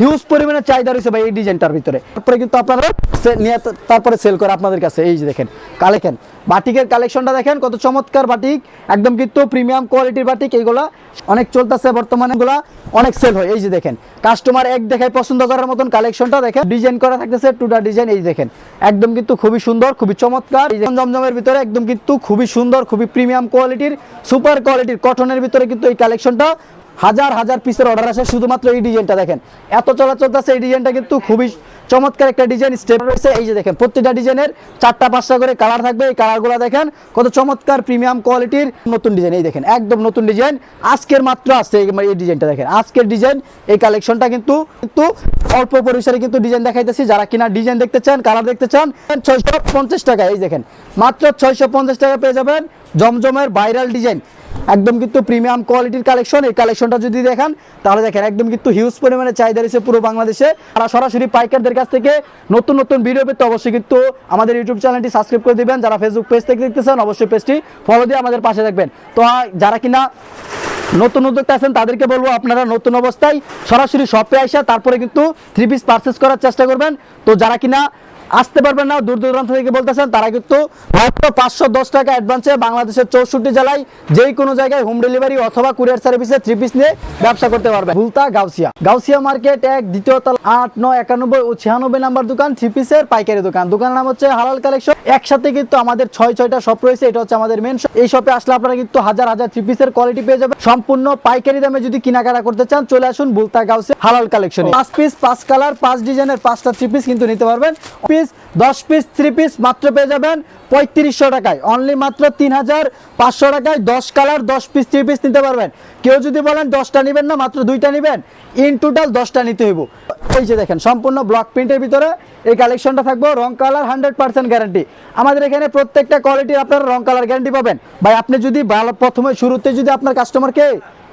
Huge পরিমাণে চাহিদা রয়েছে ভাই এই ডিজাইনটার ভিতরে। তারপরে কিন্তু আপনারা নিয়ে তারপরে সেল করে আপনাদের কাছে, এই যে দেখেন, কালেকশন। বাটিকের কালেকশনটা দেখেন, কত চমৎকার বাটিক। একদম কিন্তু প্রিমিয়াম কোয়ালিটির বাটিক, এইগুলা অনেক চলতেছে বর্তমানে, এগুলা অনেক সেল হয়। এই যে দেখেন কাস্টমার এক দেখায় পছন্দ করার মতন কালেকশনটা দেখেন ডিজাইন করা থাকতেছে টুটা ডিজাইন এই দেখেন, একদম কিন্তু খুবই সুন্দর, খুবই চমৎকার। জমজমের ভিতরে একদম কিন্তু খুবই সুন্দর, খুবই প্রিমিয়াম কোয়ালিটির সুপার কোয়ালিটির কটনের ভিতরে কিন্তু এই কালেকশনটা হাজার হাজার পিসের অর্ডার আসে। শুধুমাত্র এই ডিজাইনটা দেখেন। এত চলা চলতেছে এই ডিজাইনটা কিন্তু খুবই চমৎকার একটা ডিজাইন স্টেপ রয়েছে। এই যে দেখেন, প্রত্যেকটা ডিজাইনের চারটা পাঁচটা করে কালার থাকবে। এই কালারগুলো দেখেন, কত চমৎকার প্রিমিয়াম কোয়ালিটির নতুন ডিজাইন এই দেখেন, একদম নতুন ডিজাইন আজকের মাত্র আসছে এই এই ডিজাইনটা দেখেন। আজকের ডিজাইন এই কালেকশনটা কিন্তু কিন্তু অল্প পরিসরে কিন্তু ডিজাইন দেখাইতেছি। যারা কিনা ডিজাইন দেখতে চান কালার দেখতে চান, ছয়শো পঞ্চাশ টাকা এই দেখেন, মাত্র ছয়শো পঞ্চাশ টাকা পেয়ে যাবেন জমজমের ভাইরাল ডিজাইন একদম কিন্তু প্রিমিয়াম কোয়ালিটির কালেকশন এই কালেকশনটা যদি দেখেন, তাহলে দেখেন একদম কিন্তু হিউজ পরিমাণে চাহিদা রয়েছে পুরো বাংলাদেশে। আর সরাসরি পাইকারদের কাছ থেকে নতুন নতুন ভিডিও পেতে অবশ্যই কিন্তু আমাদের ইউটিউব চ্যানেলটি সাবস্ক্রাইব করে দিবেন। যারা ফেসবুক পেজ থেকে দেখতেছেন, অবশ্যই পেজটি ফলো দিয়ে আমাদের পাশে থাকবেন। তো যারা কিনা নতুন উদ্যোক্তা আছেন, তাদেরকে বলব আপনারা নতুন অবস্থায় সরাসরি শপে আসা তারপরে কিন্তু থ্রি পিস পারচেস করার চেষ্টা করবেন। তো, যারা কিনা আসতে পারবেন না, দূর দূরান্ত থেকে বলতেছেন, তারা কিন্তু মাত্র পাঁচশো দশ টাকা অ্যাডভান্সে বাংলাদেশের চৌষট্টি জেলায় যেই কোনো জায়গায় হোম ডেলিভারি অথবা কুরিয়ার সার্ভিসে থ্রি পিস নিয়ে ব্যবসা করতে পারবে। ভুলতা গাউসিয়া। গাউসিয়া মার্কেট এক, দ্বিতীয় তলা আট, নয়, একানব্বই ও ছিয়ানব্বই নাম্বার দোকান থ্রি পিসের পাইকারি দোকান। দোকানের নাম হচ্ছে হালাল কালেকশন একসাথে কিন্তু আমাদের ছয়, ছয়টা শপ রয়েছে, এটা হচ্ছে আমাদের মেন এই শপে আসলে আপনারা কিন্তু হাজার হাজার থ্রি পিসের কোয়ালিটি পেয়ে যাবেন। সম্পূর্ণ পাইকারি দামে যদি কেনাকাটা করতে চান, চলে আসুন বুলতা গাউসিয়া হালাল কালেকশন পাঁচ পিস পাঁচ কালার পাঁচ ডিজাইনের পাঁচটা থ্রি পিস কিন্তু নিতে পারবেন। পিস দশ পিস থ্রি পিস মাত্র পেয়ে যাবেন পঁয়ত্রিশশো টাকায়। অনলি মাত্র তিন হাজার পাঁচশো টাকায় দশ কালার দশ পিস থ্রি পিস নিতে পারবেন। কেউ যদি বলেন দশটা নেবেন না, মাত্র দুইটা নেবেন। ইন টোটাল দশটা নিতে হইব। এই যে দেখেন, সম্পূর্ণ ব্লক প্রিন্টের ভিতরে এই কালেকশনটা থাকব, রং কালার হান্ড্রেড পার্সেন্ট গ্যারান্টি আমাদের এখানে প্রত্যেকটা কোয়ালিটির আপনারা রং কালার গ্যারান্টি পাবেন। ভাই, আপনি যদি ভালো প্রথমে শুরুতে যদি আপনার কাস্টমারকে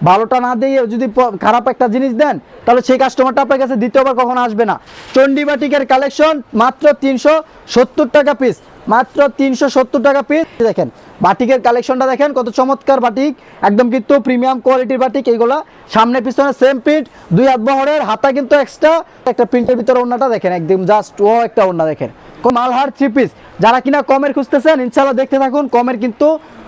ভালোটা না দিয়ে যদি খারাপ একটা জিনিস দেন, তাহলে সেই কাস্টমারটা আপনার কাছে দ্বিতীয়বার কখনো আসবে না। চণ্ডীবাটিকের কালেকশন মাত্র তিনশো সত্তর টাকা পিস মাত্র তিনশো সত্তর টাকা পিস দেখেন, বাটিকের কালেকশনটা দেখেন, কত চমৎকার বাটিক। একদম কিন্তু প্রিমিয়াম কোয়ালিটির বাটিক এইগুলা সামনে পিছনে সেম প্রিন্ট দুই হাত বহরের, হাতা কিন্তু এক্সট্রা একটা প্রিন্টের ভিতরে ওড়নাটা দেখেন, একদম জাস্ট ও একটা ওড়না দেখেন। মালহার থ্রি পিস যারা কিনা কমের খুঁজতেছেন ইনশাল্লাহ দেখতে থাকুন, কমের কিন্তু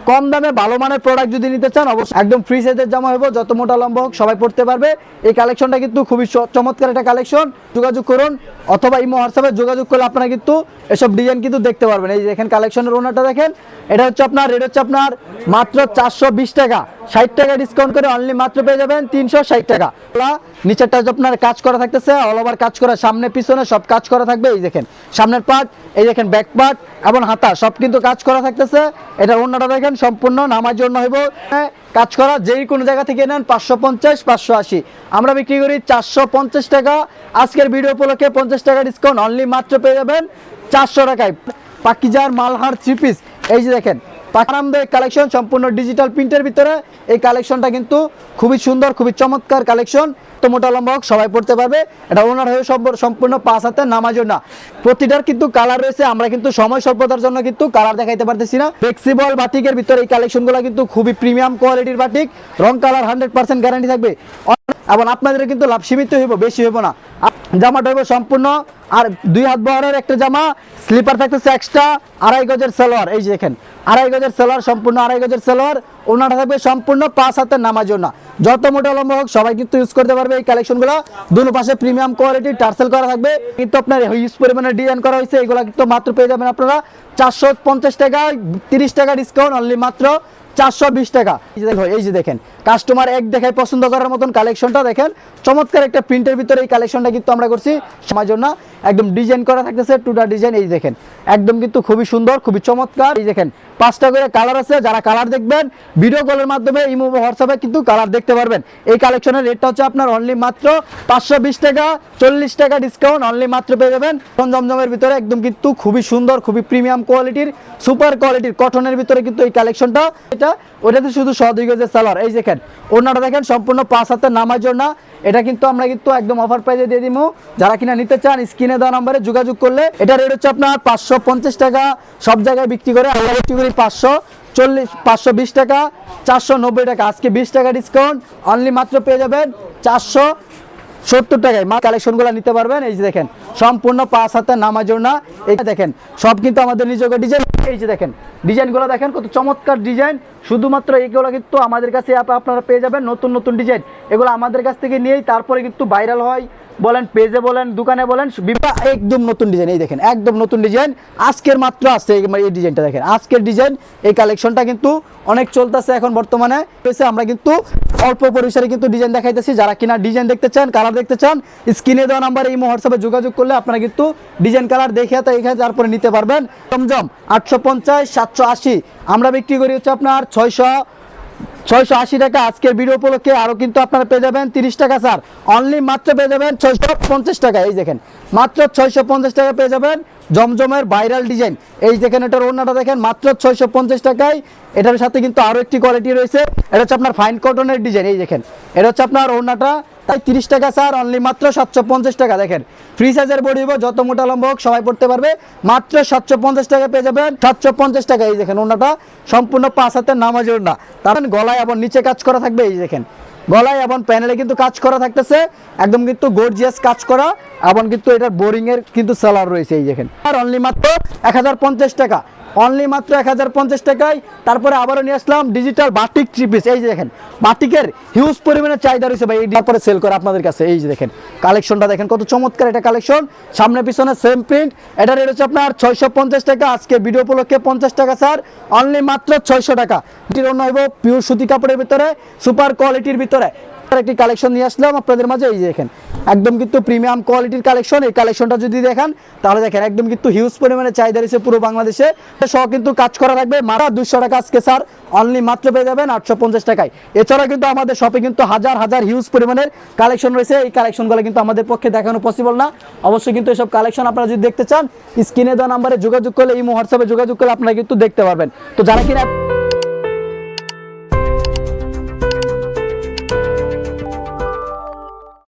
কম দামে ভালো মানের প্রোডাক্ট যদি নিতে চান, অবশ্যই একদম ফ্রি সাইজের জামা হবে, যত মোটা লম্বা হোক সবাই পড়তে পারবে। এই কালেকশনটা কিন্তু খুবই চমৎকার একটা কালেকশন যোগাযোগ করুন। অথবা ইমো হোয়াটসঅ্যাপে যোগাযোগ করলে আপনারা কিন্তু এসব ডিজাইন কিন্তু দেখতে পারবেন। এই যে দেখেন কালেকশনের ওনারটা দেখেন এটা হচ্ছে আপনার রেট হচ্ছে আপনার মাত্র চারশো বিশ টাকা। ষাট টাকা ডিসকাউন্ট করে অনলি মাত্র পেয়ে যাবেন তিনশো ষাট টাকা। নিচেরটা আপনার কাজ করা থাকতেছে অল ওভার কাজ করা সামনে পিছনে সব কাজ করা থাকবে। এই দেখেন সামনের পার্ট এই দেখেন ব্যাক পার্ট এবং হাতা সব কিন্তু কাজ করা থাকতেছে। এটা অন্যটা দেখেন সম্পূর্ণ নামার জন্য হইব। হ্যাঁ, কাজ করা যেই কোনো জায়গা থেকে নেন পাঁচশো পঞ্চাশ, পাঁচশো আশি। আমরা বিক্রি করি চারশো পঞ্চাশ টাকা। আজকের ভিডিও উপলক্ষে পঞ্চাশ টাকা ডিসকাউন্ট অনলি মাত্র পেয়ে যাবেন চারশো টাকায়। পাকিজার মালহার থ্রি পিস এই যে দেখেন আরামদায়ক কালেকশন সম্পূর্ণ ডিজিটাল প্রিন্টের ভিতরে এই কালেকশনটা কিন্তু খুবই সুন্দর, খুবই চমৎকার কালেকশন তো মোটা লম্বা সবাই পড়তে পারবে। এটা ওনার হয়ে সম্পূর্ণ- পাঁচ হাতের নামাজও না। প্রতিটার কিন্তু কালার রয়েছে, আমরা কিন্তু সময় স্বল্পতার জন্য কিন্তু কালার দেখাইতে পারতেছি না। ফ্লেক্সিবল বাটিকের ভিতরে এই কালেকশনগুলো কিন্তু খুবই প্রিমিয়াম কোয়ালিটির বাটিক রং কালার হান্ড্রেড পার্সেন্ট গ্যারান্টি থাকবে। এবং আপনাদের কিন্তু লাভ সীমিত হইব, বেশি হইব না। জামাটা হইব সম্পূর্ণ, আর দুই হাত বহরের একটা জামা স্লিপার থাকতেছে এক্সট্রা আড়াই গজের সালোয়ার। এই যে দেখেন, আড়াই গজের সালোয়ার, সম্পূর্ণ আড়াই গজের সালোয়ার, ওনাটা থাকবে সম্পূর্ণ পাঁচ হাতের নামার জন্য যত মোটা লম্বা হোক, সবাই কিন্তু ইউজ করতে পারবে এই কালেকশনগুলো দুনো পাশে প্রিমিয়াম কোয়ালিটি টার্সেল করা থাকবে। কিন্তু আপনার হিউজ পরিমাণে ডিজাইন করা হয়েছে, এগুলো কিন্তু মাত্র পেয়ে যাবেন আপনারা। চারশো পঞ্চাশ টাকা তিরিশ টাকা ডিসকাউন্ট অনলি মাত্র চারশো বিশ টাকা। এই যে দেখো, এই যে দেখেন কাস্টমার এক দেখায় পছন্দ করার মতন কালেকশনটা দেখেন। চমৎকার একটা প্রিন্টের ভিতরে এই কালেকশনটা কিন্তু আমরা করছি। সময় জন্য একদম ডিজাইন করা থাকতেছে টুটা ডিজাইন এই দেখেন। একদম কিন্তু খুবই সুন্দর, খুবই চমৎকার। এই দেখেন, পাঁচটা করে কালার আছে, যারা কালার দেখবেন ভিডিও কলের মাধ্যমে, ইমো হোয়াটসঅ্যাপে কিন্তু কালার দেখতে পারবেন। এই কালেকশনের রেটটা হচ্ছে আপনার অনলি মাত্র পাঁচশো বিশ টাকা, চল্লিশ টাকা ডিসকাউন্ট অনলি মাত্র পেয়ে যাবেন। জমজমের ভিতরে একদম কিন্তু খুবই সুন্দর, খুবই প্রিমিয়াম কোয়ালিটির সুপার কোয়ালিটির কটনের ভিতরে কিন্তু এই কালেকশনটা এটা, ওটাতে শুধু সদুই গজের সালোয়ার এই দেখেন ওনাটা দেখেন, সম্পূর্ণ পাঁচ হাতের নামার জন্য এটা কিন্তু আমরা কিন্তু একদম অফার প্রাইজে দিয়ে দিব যারা কিনা নিতে চান, স্ক্রিনে দেওয়া নাম্বারে যোগাযোগ করলে। এটা রেট হচ্ছে আপনার পাঁচশো পঞ্চাশ টাকা। সব জায়গায় বিক্রি করে আমরা বিক্রি করি পাঁচশো চল্লিশ, পাঁচশো বিশ টাকা, চারশো নব্বই টাকা। আজকে বিশ টাকা ডিসকাউন্ট অনলি মাত্র পেয়ে যাবেন চারশো সত্তর টাকায়। মা কালেকশনগুলো নিতে পারবেন। এই যে দেখেন, সম্পূর্ণ পাঁচ হাতের নামাজোর না এটা দেখেন, সব কিন্তু আমাদের নিজস্ব ডিজাইন। এই যে দেখেন, ডিজাইনগুলো দেখেন, কত চমৎকার ডিজাইন। শুধুমাত্র এগুলো কিন্তু আমাদের কাছে আপনারা পেয়ে যাবেন, নতুন নতুন ডিজাইন। এগুলো আমাদের কাছ থেকে নিয়েই তারপরে কিন্তু ভাইরাল হয়, বলেন পেজে বলেন, দোকানে বলেন একদম নতুন ডিজাইন, এই দেখেন, একদম নতুন ডিজাইন। আজকের মাত্র আসছে এই এই ডিজাইনটা দেখেন, আজকের ডিজাইন, এই কালেকশনটা কিন্তু অনেক চলতেছে এখন বর্তমানে। আমরা কিন্তু অল্প পরিসরে কিন্তু ডিজাইন দেখাইতেছি। যারা কিনা ডিজাইন দেখতে চান কালার দেখতে চান স্ক্রিনে দেওয়া নাম্বার এই হোয়াটসঅ্যাপে যোগাযোগ করলে আপনারা কিন্তু ডিজাইন কালার দেখে তো এখানে তারপরে নিতে পারবেন। জমজম আটশো পঞ্চাশ, সাতশো আশি। আমরা বিক্রি করি হচ্ছে আপনার ছয়শো ছয়শো আশি টাকা আজকের ভিডিও উপলক্ষে আরও কিন্তু আপনারা পেয়ে যাবেন তিরিশ টাকা, স্যার। অনলি মাত্র পেয়ে যাবেন ছয়শো পঞ্চাশ টাকা, এই দেখেন। মাত্র ছয়শো পঞ্চাশ টাকা পেয়ে যাবেন জমজমের ভাইরাল ডিজাইন। এই দেখেন এটার ওড়নাটা দেখেন, মাত্র ছয়শো পঞ্চাশ টাকায়। এটার সাথে কিন্তু আরও একটি কোয়ালিটি রয়েছে। এটা হচ্ছে আপনার ফাইন কটনের ডিজাইন, এই দেখেন। এটা হচ্ছে আপনার ওড়নাটা। তাই তিরিশ টাকা স্যার অনলি মাত্র সাতশো পঞ্চাশ টাকা। দেখেন ফ্রি সাইজের বডি হোক যত মোটা লম্বা হোক, সবাই পড়তে পারবে। মাত্র সাতশো পঞ্চাশ টাকা পেয়ে যাবেন। সাতশো পঞ্চাশ টাকা এই দেখেন ওনাটা সম্পূর্ণ পাঁচ হাতের নামাজ ওড়না। তার মানে গলায় এবং নিচে কাজ করা থাকবে, এই দেখেন। গলায় এবং প্যানেলে কিন্তু কাজ করা থাকতেছে। একদম কিন্তু গর্জিয়াস কাজ করা। এবং কিন্তু এটার বোরিং এর কিন্তু সেলার রয়েছে, এই দেখেন। আর অনলি মাত্র এক হাজার পঞ্চাশ টাকা। অনলি মাত্র এক হাজার পঞ্চাশ টাকায়। তারপরে আবারও নিয়ে আসলাম ডিজিটাল বাটিক পিস এই যে দেখেন, বাটিকের হিউজ পরিমাণে চাহিদা রয়েছে ভাই, এই তারপরে সেল করে আপনাদের কাছে। এই যে দেখেন কালেকশনটা দেখেন, কত চমৎকার এটা কালেকশন সামনে, পিছনে সেম প্রিন্ট এটা রেট হচ্ছে আপনার ছয়শো পঞ্চাশ টাকা। আজকে ভিডিও উপলক্ষে পঞ্চাশ টাকা স্যার অনলি মাত্র ছয়শো টাকা। এটির অন্য পিওর সুতি কাপড়ের ভিতরে সুপার কোয়ালিটির ভিতরে। একটি কালেকশন নিয়ে আসলাম। আপনাদের মাঝে এই যে দেখেন, একদম কিন্তু প্রিমিয়াম কোয়ালিটির কালেকশন এই কালেকশনটা যদি দেখেন, তাহলে দেখেন একদম কিন্তু হিউজ পরিমাণে চাহিদা রয়েছে পুরো বাংলাদেশে। সহ কিন্তু কাজ করা লাগবে। মারা দুশো টাকা আজকে, স্যার। অনলি মাত্র পেয়ে যাবেন আটশো পঞ্চাশ টাকায়। এছাড়া কিন্তু আমাদের শপে কিন্তু হাজার হাজার হিউজ পরিমাণের কালেকশন রয়েছে। এই কালেকশনগুলো কিন্তু আমাদের পক্ষে দেখানো পসিবল না। অবশ্যই কিন্তু এসব কালেকশন আপনারা যদি দেখতে চান স্ক্রিনে দেওয়া নাম্বারে যোগাযোগ করলে, এই হোয়াটসঅ্যাপে যোগাযোগ করলে আপনারা কিন্তু দেখতে পারবেন। তো যারা কিনা